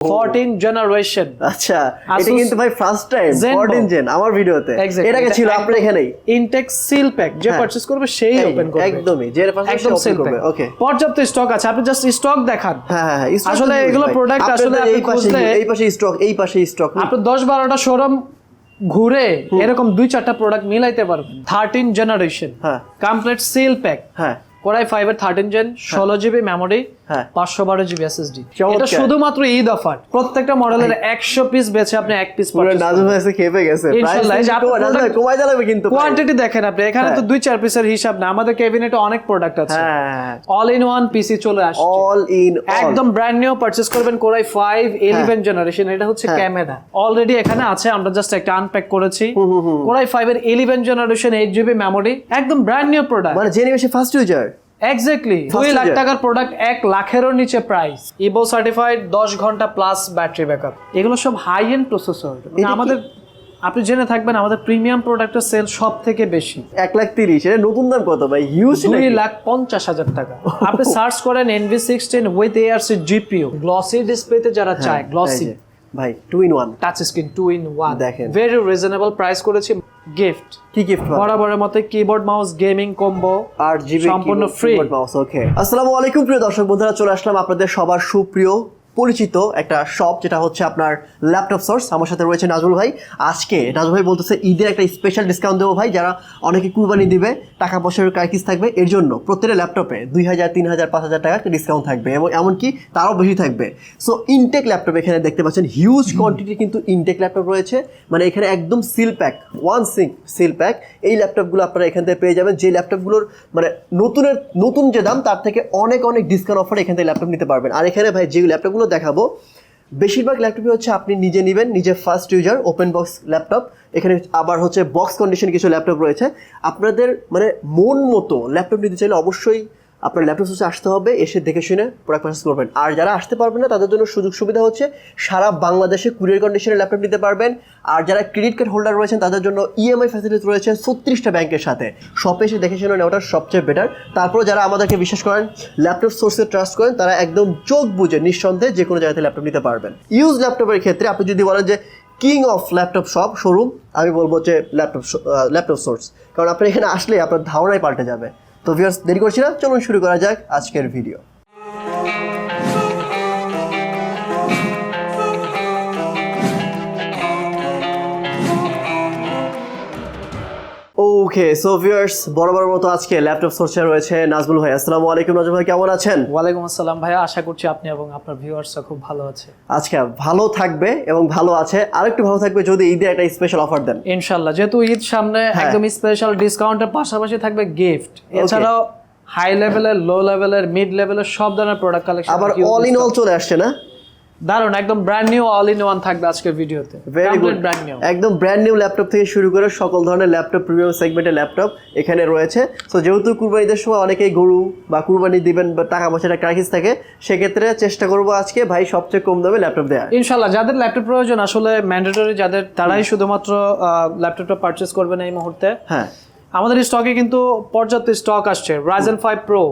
14 generation আচ্ছা এটা কিন্তু ভাই ফার্স্ট টাইম 14 জেন আমার ভিডিওতে। Exactly, এটাকে ছিল আপনার এখানেই। ইনটেক সিল প্যাক যে হ্যাঁ। পারচেজ করবে সেই ওপেন করবে। একদমই যে একদম সিল করবে ওকে পর্যাপ্ত স্টক আছে আপনি জাস্ট স্টক দেখান। হ্যাঁ হ্যাঁ হ্যাঁ আসলে এগুলো আপনাদের আসলে এই পাশে এই পাশে স্টক এই পাশে স্টক আপনি দশ বারোটা শোরুম ঘুরে এরকম দুই চারটা প্রোডাক্ট মিলাইতে পারবেন। থার্টিন জেনারেশন হ্যাঁ। কমপ্লিট সিল প্যাক হ্যাঁ। কোরাই ফাইভের থার্টিন জেন ষোলো জিবি মেমোরি হ্যাঁ। পাঁচশো বারো জিবি এসএসডি। এটা শুধুমাত্র ঈদ অফার। প্রত্যেকটা মডেলের একশো পিস বেছে আপনি এক পিস নাজুম এসে খেপে গেছে। কমাই কিন্তু কোয়ান্টিটি দেখেন আপনি এখানে তো হ্যাঁ। দুই চার পিসের হিসাব না আমাদের ক্যাবিনেটে অনেক প্রোডাক্ট আছে। অল ইন ওয়ান পিসি চলে আসছে। অল ইন একদম ব্র্যান্ড নিউ পারচেজ করবেন Core i five eleven generation এটা হচ্ছে। ক্যামেরা অলরেডি এখানে আছে আমরা জাস্ট একটা আনপ্যাক করেছি। কোরাই ফাইভ এর eleven generation eight GB memory একদম ব্র্যান্ড নিউ প্রোডাক্ট মানে জেনে ফার্স্ট ইউজার এক্স্যাক্টলি দুই লাখ টাকার প্রোডাক্ট এক লাখেরও নিচে প্রাইস ইবো সার্টিফাইড দশ ঘণ্টা প্লাস ব্যাটারি ব্যাকআপ এগুলো সব হাই এন্ড প্রসেসর আমাদের আপনি জেনে থাকবেন আমাদের প্রিমিয়াম প্রোডাক্টের সেল সব থেকে বেশি। এক লাখ তিরিশ এটা নতুন দাম কত ভাই? হিউজ দুই লাখ পঞ্চাশ হাজার টাকা। আপনি সার্চ করেন Envy sixteen with ARC GPU glossy ডিসপ্লেতে যারা হ্যাঁ, চায় গ্লসি ভাই two in one touch screen two in one দেখেন। ভেরি রিজনেবল প্রাইস করেছি। গিফট কি গিফট বরাবরের মতো কিবোর্ড মাউস গেমিং কম্বো আর জিবি সম্পূর্ণ free। মাউস ওকে আসসালামু আলাইকুম প্রিয় দর্শক বন্ধুরা চলে আসলাম আপনাদের সবার সুপ্রিয় পরিচিত একটা শপ যেটা হচ্ছে আপনার ল্যাপটপ সোর্স আমার সাথে রয়েছে নাজমুল ভাই। আজকে নাজমুল ভাই বলতেছে, ঈদের একটা স্পেশাল ডিসকাউন্ট দেবো ভাই, যারা অনেকে কুরবানি দিবে, টাকা পয়সার কাইকিস থাকবে। এর জন্য প্রত্যেকটা ল্যাপটপে দুই হাজার, তিন হাজার, পাঁচ হাজার টাকা ডিসকাউন্ট থাকবে এবং এমনকি তারও বেশি থাকবে। সো ইনটেক ল্যাপটপ এখানে দেখতে পাচ্ছেন হিউজ কোয়ান্টিটি কিন্তু ইনটেক ল্যাপটপ রয়েছে। মানে এখানে একদম সিল প্যাক ওয়ান সিং সিল প্যাক এই ল্যাপটপগুলো আপনারা এখান থেকে পেয়ে যাবেন। যে ল্যাপটপগুলোর মানে নতুনের, নতুন যে দাম, তার থেকে অনেক অনেক ডিসকাউন্ট অফার এখান থেকে ল্যাপটপ নিতে পারবেন। আর এখানে ভাই, যে ল্যাপটপগুলো দেখাবো। বেশিরভাগ ল্যাপটপই হচ্ছে আপনি নিজে নেবেন, নিজে first user open box laptop এখানে আবার হচ্ছে বক্স কন্ডিশন কিছু ল্যাপটপ রয়েছে। আপনাদের মানে মন মতো ল্যাপটপ নিতে চাইলে অবশ্যই আপনার ল্যাপটপ হচ্ছে আসতে হবে, এসে দেখে শুনে প্রোডাক্ট পারচেস করবেন। আর যারা আসতে পারবেন না, তাদের জন্য সুযোগ সুবিধা হচ্ছে সারা বাংলাদেশে কুরিয়ার কন্ডিশনে ল্যাপটপ নিতে পারবেন। আর যারা ক্রেডিট কার্ড হোল্ডার রয়েছেন, তাদের জন্য E ইএমআই ফ্যাসিলিটি রয়েছে ছত্রিশটা ব্যাংকের সাথে। শপে এসে দেখে শুনে নেওয়াটা সবচেয়ে বেটার তারপরে যারা আমাদেরকে বিশ্বাস করেন, ল্যাপটপ সোর্সে ট্রাস্ট করেন, তারা একদম চোখ বুঝে নিঃসন্দেহে যে কোনো জায়গাতে ল্যাপটপ নিতে পারবেন। ইউজ ল্যাপটপের ক্ষেত্রে আপনি যদি বলেন যে king of laptop shop showroom আমি বলব যে ল্যাপটপ ল্যাপটপ সোর্স কারণ আপনি এখানে আসলে আপনার ধারণাই পাল্টে যাবে। তো ভিউয়ার্স দেরি করছি না চলুন শুরু করা যাক আজকের ভিডিও ওকে সো ভিউয়ার্স বরাবর মতো আজকে ল্যাপটপ সোর্সে রয়েছে নাজমুল ভাই। আসসালামু আলাইকুম নাজমুল ভাই কেমন আছেন? ওয়ালাইকুম আসসালাম ভাই আশা করছি আপনি এবং আপনার ভিউয়ার্সরা খুব ভালো আছে। আজকে ভালো থাকবে এবং ভালো আছে। আরেকটু ভালো থাকবে যদি ঈদে একটা স্পেশাল অফার দেন। ইনশাল্লাহ যেহেতু ঈদ সামনে হ্যাঁ। একদম স্পেশাল ডিসকাউন্টের পাশাপাশি থাকবে গিফট এছাড়াও হাই লেভেলের লো লেভেলের মিড লেভেলের সব ধরনের প্রোডাক্ট কালেকশন আবার অল ইন অল চলে আসছে না? দারুণ একদম brand new all in one থাকবে আজকের ভিডিওতে ভেরি গুড ব্র্যান্ড নিউ একদম ব্র্যান্ড নিউ ল্যাপটপ থেকে শুরু করে সকল ধরনের ল্যাপটপ প্রিমিয়াম সেগমেন্টের ল্যাপটপ এখানে রয়েছে। সো যেহেতু কুরবানিদের সময় অনেকেই গরু বা কুরবানি দিবেন বা টাকা পয়সাটা ক্রাইসিস থাকে সেক্ষেত্রে চেষ্টা করব আজকে ভাই সবচেয়ে কম দামে ল্যাপটপ দেওয়া ইনশাল্লাহ যাদের ল্যাপটপ প্রয়োজন আসলে ম্যান্ডেটরি যাদের তারাই শুধুমাত্র ল্যাপটপটা পারচেজ করবেন এই মুহূর্তে। হ্যাঁ। আমাদের স্টকে কিন্তু পর্যাপ্ত স্টক আসছে। Ryzen five pro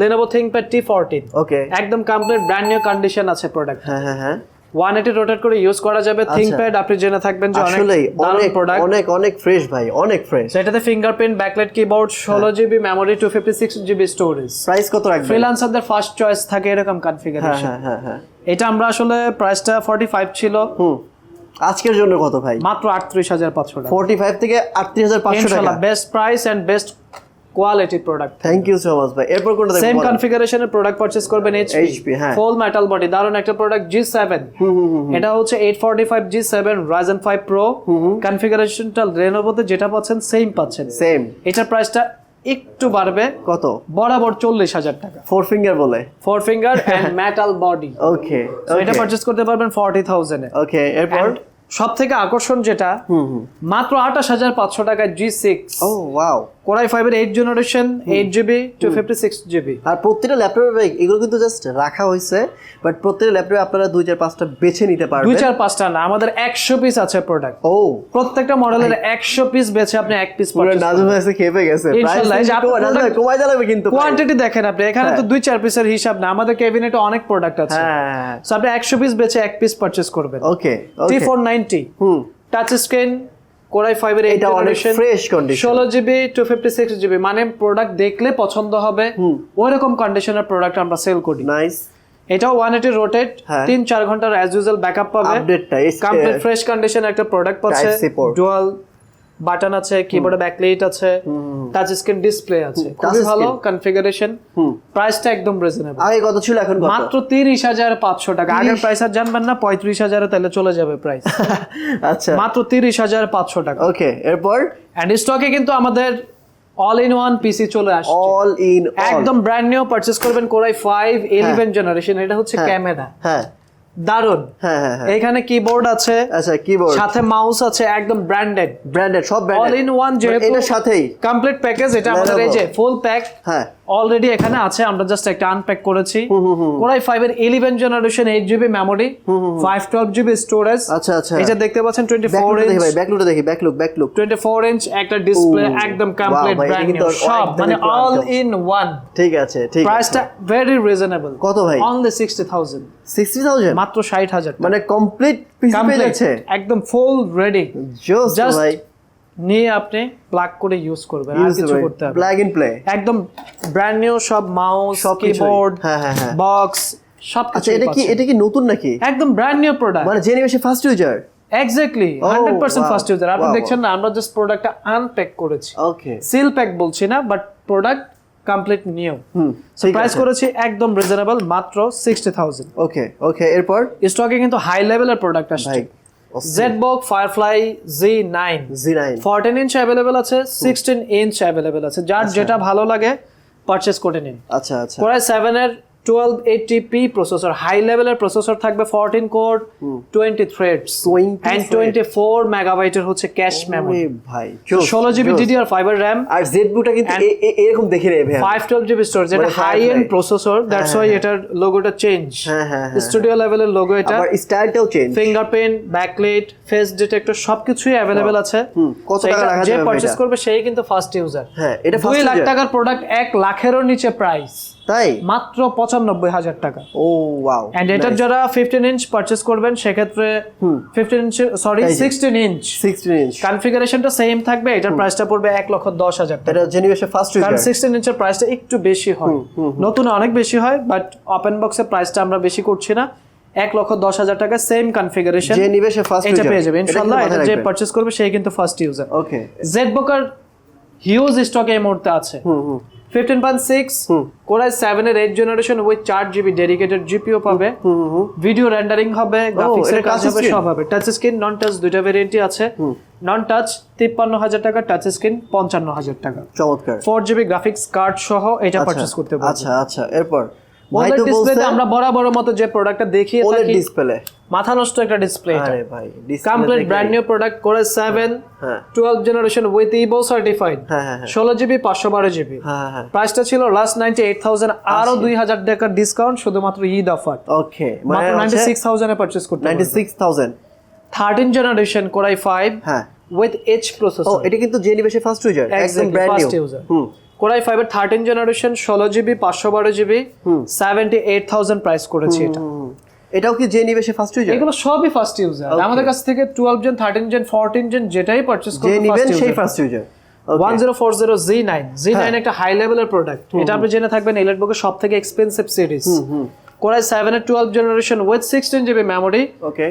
Lenovo ThinkPad T fourteen okay একদম কমপ্লিট ব্র্যান্ড নিউ কন্ডিশন আছে প্রোডাক্ট হ্যাঁ হ্যাঁ হ্যাঁ। ওয়ান এইটি রোটেট করে ইউজ করা যাবে। থিংকপ্যাড আপনি জেনে থাকবেন যে অনেক দারুণ অনেক প্রোডাক্ট অনেক অনেক ফ্রেশ ভাই অনেক ফ্রেশ যেটাতে ফিঙ্গারপ্রিন্ট ব্যাকলাইট কিবোর্ড ষোলো GB memory two fifty six GB storage price কত রাখবেন? ফ্রিল্যান্সারদের ফার্স্ট চয়েস থাকে এরকম হ্যাঁ কনফিগারেশন হ্যাঁ হ্যাঁ হ্যাঁ। এটা আমরা আসলে প্রাইসটা ফর্টি ফাইভ ছিল। হুম। আজকের জন্য কত ভাই? মাত্র আটত্রিশ হাজার পাঁচশো টাকা। ফোর্টি ফাইভ থেকে আটত্রিশ হাজার পাঁচশো টাকা। Best price and best quality product thank you so much ভাই। এরপর কোনটা সেম কনফিগারেশনের প্রোডাক্ট পারচেজ করবেন এইচপি HP, হ্যাঁ। ফুল মেটাল বডি দারুণ একটা প্রোডাক্ট জি সেভেন এটা হচ্ছে eight forty five G seven Ryzen five pro কনফিগারেশনটা রেনোভোতে যেটা পাচ্ছেন সেম পাচ্ছেন। সেম এটার প্রাইসটা একটু বাড়বে। কত? বরাবর চল্লিশ হাজার টাকা। ফোর ফিঙ্গার বলে। Four finger and metal body okay এটা পারচেজ করতে পারবেন ফর্টি থাউজেন্ডে ওকে এরপর? সব থেকে আকর্ষণ যেটা মাত্র আঠাশ হাজার পাঁচশো টাকায় জি সিক্স ও ওয়াও কোরাই ফাইভের eight generation eight GB two fifty six GB আর প্রত্যেকটা ল্যাপটপে ভাই এগুলো কিন্তু জাস্ট রাখা হয়েছে বাট প্রত্যেকটা ল্যাপটপে আপনারা দুই চার পাঁচটা বেছে নিতে পারবেন। দুই চার পাঁচটা না আমাদের একশো পিস আছে প্রোডাক্ট ও। প্রত্যেকটা মডেলের একশো পিস বেছে আপনি এক পিস পুরো নাজুম এসে খেপে গেছে। কমাই দিলাম কিন্তু কোয়ান্টিটি দেখেন আপনি এখানে তো দুই চার পিসের হিসাব না আমাদের ক্যাবিনেটে অনেক প্রোডাক্ট আছে। হ্যাঁ সো আপনি একশো পিস বেছে এক পিস পারচেস করবেন। Okay T four ninety hmm. Touch screen Core i ফাইভের এটা অনেক ফ্রেশ কন্ডিশন ষোলো GB two fifty six GB মানে প্রোডাক্ট দেখলে পছন্দ হবে। ওই রকম কন্ডিশনের প্রোডাক্ট আমরা সেল করি। নাইস এটাও ওয়ান এইটি রোটেট। তিন চার ঘণ্টার অ্যাজ ইউজুয়াল ব্যাকআপ পাবে। আপডেটটা কমপ্লিট ফ্রেশ কন্ডিশন একটা প্রোডাক্ট পাচ্ছে। ডুয়াল বাটন আছে কিবোর্ডে ব্যাকলাইট আছে টাচ স্ক্রিন ডিসপ্লে আছে। খুবই ভালো। কনফিগারেশন প্রাইসটা একদম রিজনেবল আগে কত ছিল এখন কত? মাত্র তিরিশ হাজার পাঁচশো টাকা। আগের প্রাইস আর জানবেন না পঁয়ত্রিশ হাজারে তাহলে চলে যাবে প্রাইস আচ্ছা। মাত্র তিরিশ হাজার পাঁচশো টাকা। ওকে এরপর? অ্যান্ড স্টকে কিন্তু আমাদের অল ইন ওয়ান পিসি চলে আসছে। অল ইন একদম ব্র্যান্ড নিউ পারচেজ করবেন Core i five eleven generation এটা হচ্ছে ক্যামেরা হ্যাঁ। দারুণ হ্যাঁ হ্যাঁ হ্যাঁ। এখানে কিবোর্ড আছে আচ্ছা কিবোর্ড সাথে মাউস আছে একদম ব্র্যান্ডেড ব্র্যান্ডেড সব অল ইন ওয়ান যেহেতু এটার সাথেই। কমপ্লিট প্যাকেজ এটা আমাদের এই যে ফুল প্যাক হ্যাঁ। অলরেডি এখানে আছে আমরা জাস্ট একটা আনপ্যাক করেছি। কোরাই ফাইভ এর eleven generation eight GB memory five twelve GB storage আচ্ছা আচ্ছা। এটা দেখতে পাচ্ছেন টোয়েন্টি ফোর ব্যাকলুক দেখি ইঞ্চ ভাই ব্যাকলুক দেখি back look back look twenty four inch একটা ডিসপ্লে একদম কমপ্লিট ব্র্যান্ড নিউ সব মানে অল ইন ওয়ান ঠিক আছে ঠিক আছে। প্রাইসটা ভেরি রিজনেবল কত ভাই? Only sixty thousand sixty thousand মাত্র ষাট হাজার মানে কমপ্লিট একদম ফুল রেডি জোস Just ভাই নিয়ে আপনি প্লাগ করে ইউজ করবেন আর কিছু করতে হবে প্লাগ ইন প্লে একদম ব্র্যান্ড নিউ সব মাউস কিবোর্ড হ্যাঁ, হ্যাঁ, হ্যাঁ। বক্স সব আচ্ছা এটা কি এটা কি নতুন নাকি? একদম ব্র্যান্ড নিউ প্রোডাক্ট মানে জেনে বেশি first user exactly Oh, 100% first user আপনি দেখছেন না আমরা জাস্ট প্রোডাক্টটা আনপ্যাক করেছি। ওকে সিল প্যাক বলছি না but product complete new price করেছি একদম রিজনেবল মাত্র 60000 ওকে ওকে এরপর? স্টকে কিন্তু হাই লেভেলের প্রোডাক্ট আসছে। ZBook Firefly Z9 G nine 14 inch available আছে 16 ইঞ্চ অ্যাভেলেবেল আছে। যার যেটা ভালো লাগে পারচেস করে নিন। আচ্ছা আচ্ছা। কোরাই 7 এর 1280p প্রসেসর হাই লেভেলের প্রসেসর থাকবে 14 কোর 20 থ্রেডস 20 এন্ড 24 মেগাবাইটের হচ্ছে ক্যাশ মেমরি ভাই 16 জিবি। DDR5 এর RAM আর জেড বুটা কিন্তু এরকম দেখে নেবে ভাই 512 জিবি স্টোরেজ এটা high end. Processor that's why এটার লোগোটা চেঞ্জ স্টুডিও লেভেলের লোগো এটা। স্টাইলটাও change fingerprint backlight face detector সবকিছুই অ্যাভেলেবেল আছে। কত টাকা রাখা যে পারচেজ? করবে সেই কিন্তু ফার্স্ট ইউজার হ্যাঁ এটা দুই ফার্স্ট লাখ টাকার প্রোডাক্ট এক লাখেরও নিচে প্রাইস তাই? মাত্র পঁচানব্বই হাজার টাকা। ও ওয়াও এন্ড এটার যারা ফিফটিন ইঞ্চ পারচেজ করবেন সেক্ষেত্রে fifteen inch sorry. Sixteen inch 16 inch কনফিগারেশনটা same থাকবে এটার প্রাইসটা পড়বে এক লক্ষ দশ হাজার টাকা। এটা জেনিবেশে ফার্স্ট কারণ সিক্সটিন ইঞ্চের প্রাইসটা একটু বেশি হয়। নতুন অনেক বেশি হয় বাট ওপেন বক্সের প্রাইসটা আমরা বেশি করছি না। এক লক্ষ দশ হাজার টাকা সেম কনফিগারেশন যে নিবে সে ফার্স্ট এটা পেয়ে যাবে। ইনশাল্লাহ এটা যে পারচেজ করবে সেই কিন্তু ফার্স্ট ইউজার ওকে জেড বোকার হিউজ স্টকে এই মুহূর্তে আছে। Hmm hmm. Fifteen point six Core i seven এর এইট জেনারেশন উইথ চার জিবি ডেডিকেটেড জিপিও পাবে। ভিডিও রেন্ডারিং হবে গ্রাফিক্স এর এটা কাজ হবে সব হবে। টাচ স্ক্রিন নন টাচ দুইটা ভেরিয়েন্টই আছে। নন টাচ তিপ্পান্ন হাজার টাকা টাচ স্ক্রিন পঞ্চান্ন হাজার টাকা। চমৎকার। ফোর জিবি গ্রাফিক্স কার্ড সহ এটা পারচেজ করতে পারবেন। আচ্ছা আচ্ছা এরপর আমরা বরাবর মতো যে প্রোডাক্টটা দেখিয়ে থাকি ডিসপ্লে মাথা নষ্ট একটা ডিসপ্লে আরে ভাই কমপ্লিট ব্র্যান্ড নিউ প্রোডাক্ট করে সেভেন হ্যাঁ twelve generation with Evo certified হ্যাঁ হ্যাঁ হ্যাঁ। ষোলো জিবি পাঁচশো বারো জিবি হ্যাঁ হ্যাঁ প্রাইসটা ছিল লাস্ট নাইনটি এইট থাউজেন্ড আরও দুই হাজার টাকার ডিসকাউন্ট শুধুমাত্র ঈদ অফার ওকে মানে মাত্র নাইনটি সিক্স পারচেজ করতে ninety six thousand thirteen generation Core i five হ্যাঁ। উইথ এইচ ও প্রসেসর এটা কিন্তু জেনি জেনিবেশে ফার্স্ট ইউজার একদম brand new user. Hmm. Core i ফাইভের থার্টিন জেনারেশন ষোলো জিবি পাঁচশো বারো GB seventy eight thousand price করেছি এটা। এটাও কি যে নিবেশে ফার্স্ট ইউজার এগুলো সবই ফার্স্ট ইউজার আমাদের কাছ থেকে twelve gen thirteen gen fourteen gen যেটাই পারচেস যে করবে নিবেন ফার্স্ট সেই first user one zero four zero G nine G হ্যাঁ। নাইন একটা হাই লেভেলের প্রোডাক্ট এটা আপনি জেনে থাকবেন এলিট সব থেকে expensive series Core i seven এর twelve generation with sixteen GB memory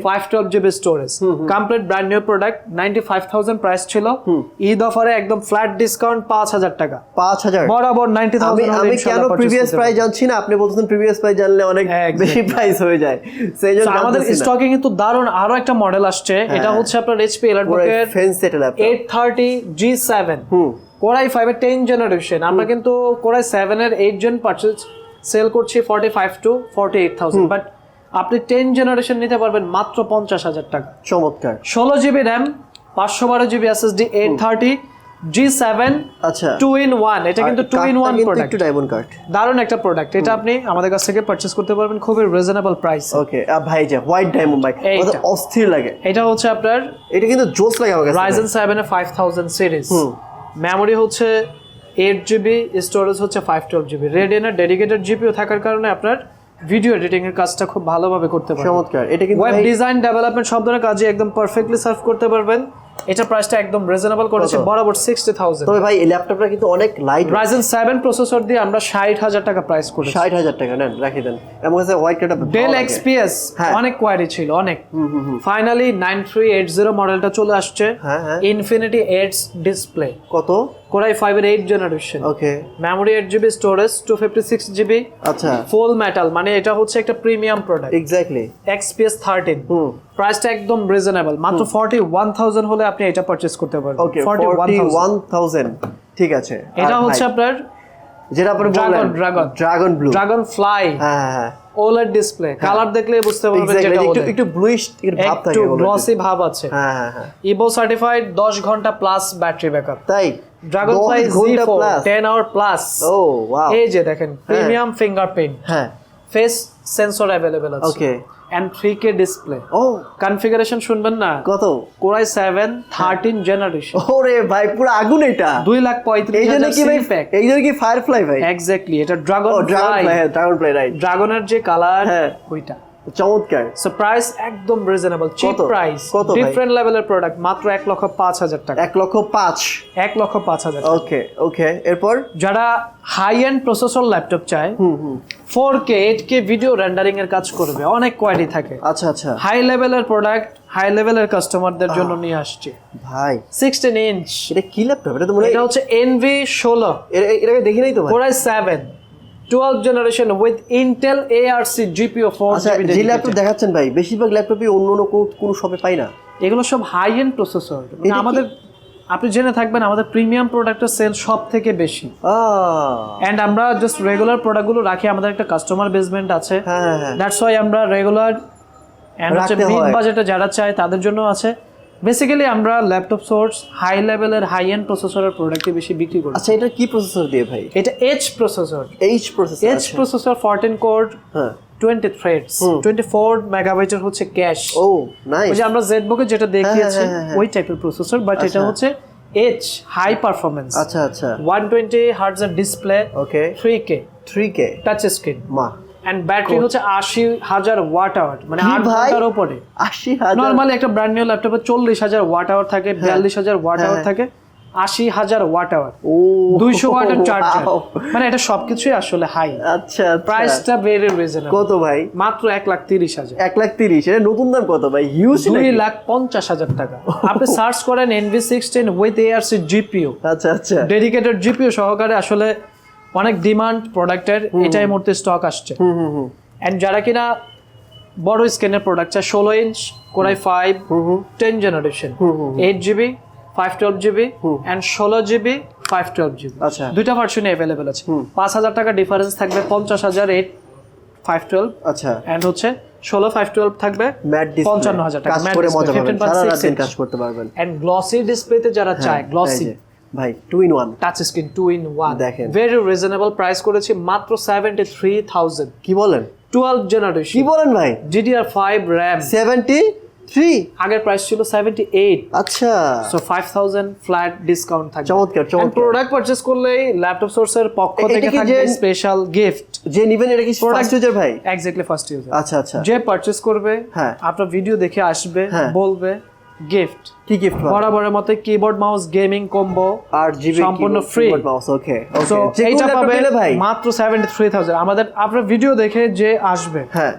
five twelve GB storage complete brand new product ninety five thousand price ছিল। ঈদ অফারে একদম ফ্ল্যাট ডিসকাউন্ট পাঁচ হাজার টাকা। পাঁচ হাজার? বরাবর নাইনটি থাউজেন্ড আমি কেন প্রিভিয়াস প্রাইস জানছি না? আপনি বলতেছেন প্রিভিয়াস প্রাইস জানলে অনেক Exactly. বেশি প্রাইস হয়ে যায়। সেই জন্য আমাদের। স্টকে কিন্তু দারুণ আরও একটা মডেল আসছে। এটা হচ্ছে আপনার এইচপি এলাটবুকের ফেন্স settle laptop eight thirty G seven Core i ফাইভের টেন জেনারেশন আমরা কিন্তু কোরাই সেভেনের এইট জন পার্চেস সেল করছি forty five two forty eight thousand but আপনি টেন জেনারেশন নিতে পারবেন মাত্র পঞ্চাশ হাজার টাকা। চমৎকার। ষোলো জিবি র্যাম পাঁচশো বারো GB SSD eight thirty G seven আচ্ছা। টু ইন ওয়ান এটা কিন্তু two in one product diamond cut দারুণ একটা প্রোডাক্ট এটা আপনি আমাদের কাছ থেকে পারচেস করতে পারবেন খুবই রিজনেবল প্রাইস ওকে ভাই যে হোয়াইট ডায়মন্ড ভাই। কত অস্থির লাগে। এটা হচ্ছে আপনার এটা কিন্তু জোস লাগে আমার কাছে রাইজেন সেভেন এর ফাইভ থাউজেন্ড সিরিজ। মেমোরি হচ্ছে এইট জিবি স্টোরেজ হচ্ছে ফাইভ টুয়েলভ জিবি রেডিয়ানের ডেডিকেটেড জিপিও থাকার কারণে আপনার ভিডিও এডিটিং এর কাজটা খুব ভালোভাবে করতে পারবেন। চমৎকার। এটা কিন্তু ওয়েব ডিজাইন ডেভেলপমেন্ট সব ধরনের কাজে একদম পারফেক্টলি সার্ভ করতে পারবেন। এটা প্রাইসটা একদম রিজনেবল করেছে বরাবর সিক্সটি থাউজেন্ড তবে ভাই এই ল্যাপটপটা কিন্তু অনেক লাইট রাইজেন সেভেন প্রসেসর দিয়ে আমরা ষাট হাজার টাকা প্রাইস করেছি। ষাট হাজার টাকা নেন রাখি দেন। আমার কাছে হোয়াইট কাটা ডেল এক্সপিএস। অনেক কোয়ারি ছিল অনেক। Finally nine three eight zero মডেলটা চলে আসছে। হ্যাঁ হ্যাঁ। ইনফিনিটি এইটস ডিসপ্লে কত? কোরাই ফাইভ এর eight generation okay memory eight GB storage two fifty six GB আচ্ছা। ফুল মেটাল মানে এটা হচ্ছে একটা premium product exactly XPS thirteen hmm. প্রাইসটা একদম রিজনেবল মাত্র ফর্টি ওয়ান থাউজেন্ড হলে আপনি এটা পারচেস করতে পারবেন। ওকে ফর্টি ওয়ান থাউজেন্ড ঠিক আছে। এটা হচ্ছে আপনার যেটা আপনি বললেন Dragon। Dragon blue Dragonfly হ্যাঁ হ্যাঁ হ্যাঁ। ওলেড ডিসপ্লে কালার দেখলে বুঝতে পারবেন যেটা একটু। একটু ব্লুইশ ভাব থাকে একটু গ্লসি ভাব আছে। হ্যাঁ হ্যাঁ ইবো সার্টিফাইড দশ ঘণ্টা প্লাস ব্যাটারি ব্যাকআপ তাই? ড্রাগন ফ্লাই জি ঘণ্টা four plus ten hour plus ও ওয়াও এই যে দেখেন প্রিমিয়াম ফিঙ্গারপ্রিন্ট হ্যাঁ। ফেস সেন্সর অ্যাভেলেবেল আছে। Okay and three K display O. Configuration শুনবেন না। কত? কোরাই সেভেন থার্টিন জেনারেশন ওরে ভাই পুরো আগুন এটা। দুই লাখ পঁয়ত্রিশ হাজার কি ভাই এই জন্য কি ফায়ারফ্লাই ভাই? এক্স্যাক্টলি এটা dragon dragon fly dragon fly right ড্রাগনের যে কালার হ্যাঁ। ওইটা। চমৎকার। সো প্রাইস একদম রিজনেবল চিপ প্রাইস কত? ডিফারেন্ট লেভেলের প্রোডাক্ট মাত্র এক লক্ষ পাঁচ হাজার টাকা। এক লক্ষ পাঁচ। এক লক্ষ পাঁচ হাজার ওকে ওকে এরপর? যারা হাই এন্ড প্রসেসর ল্যাপটপ চায় হুম হুম। Four K eight K video rendering এর কাজ করবে। অনেক কোয়ালিটি থাকে। আচ্ছা আচ্ছা। হাই লেভেলের প্রোডাক্ট হাই লেভেলের কাস্টমারদের জন্য নিয়ে আসছে। ভাই। সিক্সটিন ইঞ্চ এটা কি ল্যাপটপ এটা তো মনে হয় এটা হচ্ছে এনভি ষোলো। এর- এটাকে দেখি নাই তো ভাই? Core i seven twelve generation with Intel ARC GPU four আচ্ছা যে ল্যাপটপ দেখাচ্ছেন ভাই বেশিরভাগ ল্যাপটপই অন্য অন্য কোনো- কোনো শপে পাই না। এগুলো সব হাই এন্ড প্রসেসর আমাদের আপনি জেনে থাকবেন আমাদের প্রিমিয়াম প্রোডাক্টের সেল সব থেকে বেশি এন্ড আমরা জাস্ট রেগুলার প্রোডাক্টগুলো রাখি আমাদের একটা কাস্টমার বেসমেন্ট আছে। হ্যাঁ হ্যাঁ হ্যাঁ। দ্যাটস ওয়াই আমরা রেগুলার এন্ড হচ্ছে মিড বাজেটে যারা চায় তাদের জন্য আছে। বেসিক্যালি আমরা ল্যাপটপ সোর্স হাই লেভেলের হাই এন্ড প্রসেসরের প্রোডাক্টে বেশি বিক্রি করি। আচ্ছা এটা কি প্রসেসর দিয়ে ভাই? এটা H processor H processor H processor fourteen core হ্যাঁ। টোয়েন্টি থ্রেডস টোয়েন্টি ফোর মেগাবাইটের হচ্ছে ক্যাশ ও নাইস যে আমরা জেড বুকে যেটা দেখিয়েছি হ্যাঁ, হ্যাঁ, হ্যাঁ। ওই টাইপের প্রসেসর বাট এটা আচ্ছা। হচ্ছে এইচ হাই পারফরমেন্স আচ্ছা আচ্ছা। ওয়ান টোয়েন্টি হার্টস এর display okay three K three K touch screen মা। এন্ড ব্যাটারি হচ্ছে আশি হাজার ওয়াট আওয়ার মানে আট ঘণ্টার উপরে। আশি হাজার। নর্মালি একটা ব্র্যান্ড নিউ ল্যাপটপে চল্লিশ হাজার ওয়াট আওয়ার থাকে বিয়াল্লিশ হাজার ওয়াট আওয়ার। থাকে। আশি হাজার ওয়াট আওয়ার ও। দুইশো ওয়াটের চার্জার! মানে এটা সবকিছুই আসলে হাই আচ্ছা। প্রাইসটা ভেরি রিজনেবল কত ভাই? মাত্র এক লাখ তিরিশ হাজার। এক লাখ তিরিশ। এটা নতুন দাম কত ভাই? হিউজ দুই লাখ পঞ্চাশ হাজার টাকা। আপনি সার্চ করেন NV sixteen with ARC GPU আচ্ছা আচ্ছা। ডেডিকেটেড জিপিও সহকারে আসলে অনেক ডিমান্ড প্রোডাক্টের এটাই মুহূর্তে স্টক আসছে। হুম হুম হুম। এন্ড যারা কিনা বড় স্ক্রিনের প্রোডাক্ট ষোলো inch core i five ten generation eight GB five twelve GB and ষোলো জিবি ফাইভ টুয়েলভ জিবি আচ্ছা। দুইটা ভার্সনে অ্যাভেলেবেল আছে। পাঁচ হাজার টাকা ডিফারেন্স থাকবে পঞ্চাশ হাজার এইট ফাইভ টুয়েলভ আচ্ছা। অ্যান্ড হচ্ছে ষোলো ফাইভ টুয়েলভ থাকবে ডিসপ্লে পঞ্চান্ন হাজার টাকা। কাজ করে মজা পাবেন। সারা রাত দিন কাজ করতে পারবেন। অ্যান্ড গ্লসি ডিসপ্লেতে যারা চায় হ্যাঁ, গ্লসি ভাই two in one touch screen two in one দেখেন। ভেরি রিজনেবল প্রাইস করেছি মাত্র সেভেন্টি থ্রি থাউজেন্ড কি বলেন? টুয়েলভ কি বলেন ভাই? DDR five RAM seventy three আগের প্রাইস ছিল সেভেন্টি এইট আচ্ছা। So five thousand flat discount থাকবে। চমৎকার, চমৎকার। প্রোডাক্ট পারচেস করলেই ল্যাপটপ সোর্সের পক্ষ থেকে থাকবে স্পেশাল গিফট যে নিবেন এটা কি ফার্স্ট ইউজার ভাই? এক্স্যাক্টলি ফার্স্ট ইউজার আচ্ছা আচ্ছা। যে পারচেস করবে হ্যাঁ। আপনার ভিডিও দেখে আসবে হ্যাঁ। বলবে গিফট কি গিফট বরাবরের মতো কিবোর্ড মাউস গেমিং কম্বো আর জিবি সম্পূর্ণ free। মাউস ওকে ওকে যে এইটা পাবে ভাই। মাত্র সেভেন্টি থ্রি থাউজেন্ড আমাদের আপনার ভিডিও দেখে যে আসবে হ্যাঁ।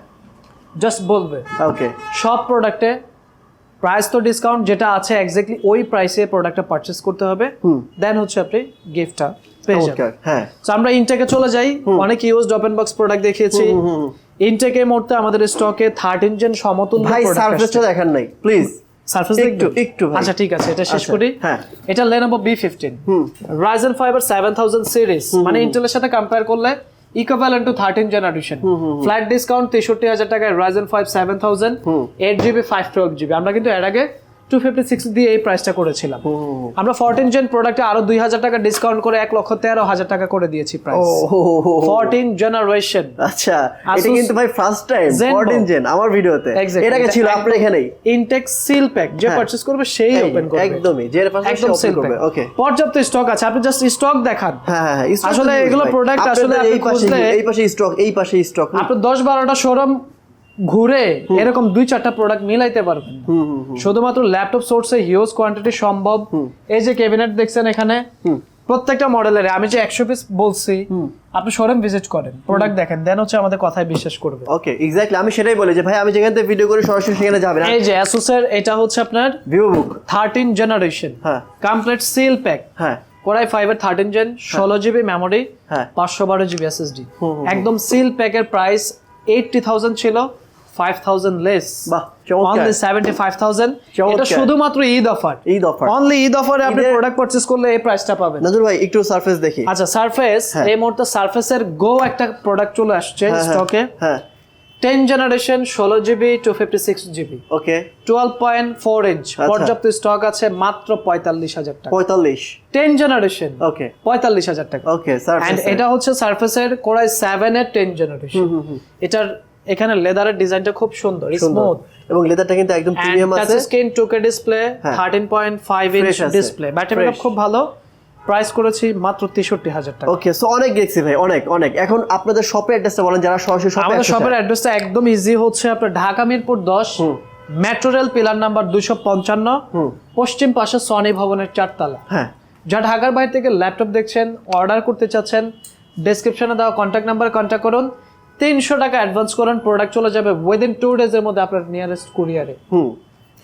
জাস্ট বলবে। ওকে সব প্রোডাক্টে প্রাইস তো ডিসকাউন্ট যেটা আছে এক্স্যাক্টলি ওই প্রাইসে প্রোডাক্টটা পারচেস করতে হবে। দেন হচ্ছে আপনি গিফটটা পেয়ে যাবেন। হ্যাঁ। So, আমরা ইনটেকে চলে যাই। অনেক ইউজড ওপেন বক্স প্রোডাক্ট দেখিয়েছি। হুম। মুহূর্তে আমাদের স্টকে থার্টিন জেন সমতুল্য ভাই সার্ফেসটা দেখান নাই প্লিজ সার্ফেস একটু, একটু আচ্ছা ঠিক আছে এটা শেষ আচ্ছা, করি। হ্যাঁ। এটা লেনোভো বি ফিফটিন হুম। Ryzen five seven thousand series মানে ইন্টেলের সাথে কম্পেয়ার করলে equivalent to thirteen generation flat discount তেষট্টি হাজার টাকায় Ryzen five seven thousand eight GB five twelve GB আমরা কিন্তু এর আগে টু ফিফটি সিক্স দিয়ে এই প্রাইসটা করেছিলাম। আমরা ফোরটিন জেন প্রোডাক্টে আরও দুই হাজার টাকা ডিসকাউন্ট করে এক লক্ষ তেরো হাজার টাকা করে দিয়েছি প্রাইস ফোরটিন জেনারেশন আচ্ছা এটা কিন্তু ভাই ফার্স্ট টাইম। 14 জেন আমার ভিডিওতে. এটা ছিল আপনার এখানেই। ইনটেক সিল প্যাক যে হ্যাঁ। পারচেজ করবে সেই ওপেন করবে। একদমই যে একদম সেল করবে ওকে পর্যাপ্ত স্টক আছে আপনি জাস্ট স্টক দেখান। হ্যাঁ হ্যাঁ হ্যাঁ, আসলে এগুলো আপনাদের আসলে এই পাশে এই পাশে স্টক এই পাশে স্টক আপনি দশ বারোটা শোরুম ঘুরে এরকম দুই চারটা প্রোডাক্ট মিলাইতে পারবেন। শুধুমাত্র ল্যাপটপ সোর্সে হিউজ কোয়ান্টিটি সম্ভব। এই যে ক্যাবিনেট দেখছেন এখানে প্রত্যেকটা মডেলের আমি যে একশো পিস বলছি আপনি শোরুম ভিজিট করেন প্রোডাক্ট দেখেন দেন হচ্ছে আমাদের কথায় বিশ্বাস করবে। ওকে এক্স্যাক্টলি আমি সেটাই বলি যে ভাই আমি যেখান থেকে ভিডিও করে সরাসরি সেখানে যাবেন। এই যে অ্যাসুসের এটা হচ্ছে আপনার ভিভো বুক থার্টিন জেনারেশন হ্যাঁ। কমপ্লিট সিল প্যাক হ্যাঁ। কোরাই ফাইভের থার্টিন জেন ষোলো জিবি মেমোরি হ্যাঁ। পাঁচশো বারো জিবি এসএসডি একদম সিল প্যাকের প্রাইস এইটটি থাউজেন্ড ছিল। ফাইভ থাউজেন্ড লেস বাহ অনলি সেভেন্টি ফাইভ থাউজেন্ড চমৎকার। এটা শুধুমাত্র Eid offer Eid offer only Eid অফারে আপনি প্রোডাক্ট পারচেজ করলে এই প্রাইসটা পাবেন। নাজুর ভাই একটু সারফেস দেখি। আচ্ছা সারফেস হ্যাঁ। এই মুহূর্তে সারফেসের গো একটা প্রোডাক্ট চলে আসছে হ্যাঁ, হ্যাঁ, স্টকে হ্যাঁ। টেন জেনারেশন ষোলো GB two fifty six GB okay twelve point four inch. পর্যাপ্ত স্টক আছে মাত্র পঁয়তাল্লিশ হাজার টাকা। পঁয়তাল্লিশ। টেন জেনারেশন ওকে পঁয়তাল্লিশ হাজার টাকা। ওকে এটা হচ্ছে সারফেসের কোরাই সেভেন এর টেন জেনারেশন এটার এখানে লেদারের ডিজাইনটা খুব সুন্দর স্মুথ এবং লেদারটা কিন্তু একদম প্রিমিয়াম আছে। টাচ স্ক্রিন টুকে ডিসপ্লে হ্যাঁ। Thirteen point five inch Fresh display battery খুব ভালো। প্রাইস করেছি মাত্র তেষট্টি হাজার টাকা। ওকে সো অনেক দেখছি ভাই অনেক অনেক। এখন আপনাদের শপের অ্যাড্রেসটা বলেন যারা সরাসরি শপে আমাদের শপের অ্যাড্রেসটা একদম ইজি হচ্ছে আপনার ঢাকা মিরপুর দশ মেট্রো রেল পিলার নাম্বার দুশো পঞ্চান্ন পশ্চিম পাশে সনি ভবনের চারতলা। হ্যাঁ। যা ঢাকার বাইরে থেকে ল্যাপটপ দেখছেন অর্ডার করতে চাচ্ছেন ডেসক্রিপশনে দেওয়া কন্ট্যাক্ট নাম্বারে কন্ট্যাক্ট করুন। তিনশো টাকা অ্যাডভান্স করেন প্রোডাক্ট চলে যাবে উইদিন টু ডেজ এর মধ্যে আপনার নিয়ারেস্ট কুরিয়ারে হুম।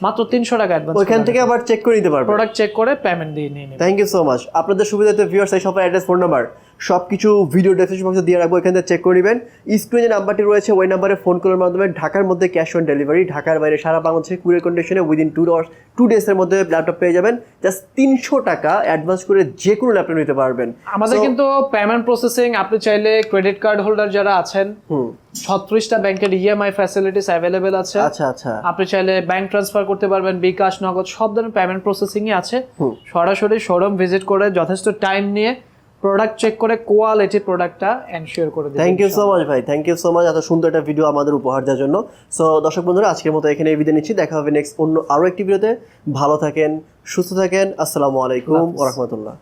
মাত্র তিনশো টাকা অ্যাডভান্স ওইখান থেকে আবার চেক করে নিতে পারবেন। প্রোডাক্ট চেক করে পেমেন্ট দিয়ে নিয়ে নেবেন। থ্যাংক ইউ সো মাচ আপনাদের সুবিধাতে ভিউয়ার্স এই শপের অ্যাড্রেস ফোন নাম্বার সব কিছু ভিডিও ডেসক্রিপশন বক্সে দিয়ে রাখব এখান চেক করে নেবেন। স্ক্রিনে নাম্বারটি রয়েছে ওই নাম্বারে ফোন করার মাধ্যমে ঢাকার মধ্যে ক্যাশ অন ডেলিভারি ঢাকার বাইরে সারা বাংলাদেশে কুরিয়ার কন্ডিশনে উইদিন টু আওয়ার্স টু ডেজের মধ্যে ল্যাপটপ পেয়ে যাবেন। জাস্ট তিনশো টাকা অ্যাডভান্স করে যে কোনো ল্যাপটপ নিতে পারবেন। আমাদের কিন্তু পেমেন্ট প্রসেসিং আপনি চাইলে ক্রেডিট কার্ড হোল্ডার যারা আছেন হুম। ছত্রিশটা ব্যাংকের ইএমআই ফ্যাসিলিটিস অ্যাভেলেবেল আছে। আচ্ছা আচ্ছা। আপনি চাইলে ব্যাংক ট্রান্সফার করতে পারবেন বিকাশ নগদ সব ধরনের পেমেন্ট প্রসেসিংই আছে। সরাসরি শোরুম ভিজিট করে যথেষ্ট টাইম নিয়ে প্রোডাক্ট চেক করে কোয়ালিটি প্রোডাক্টটা এনশিওর করে দিই থ্যাংক ইউ সো মাচ ভাই থ্যাংক ইউ সো মাচ এত সুন্দর একটা ভিডিও আমাদের উপহার দেওয়ার জন্য। সো দর্শক বন্ধুরা আজকের মতো এখানে বিদায় নিচ্ছি। দেখা হবে নেক্সট অন্য আরও একটি ভিডিওতে ভালো থাকেন সুস্থ থাকেন। আসসালামু আলাইকুম ওরহমতুল্লাহ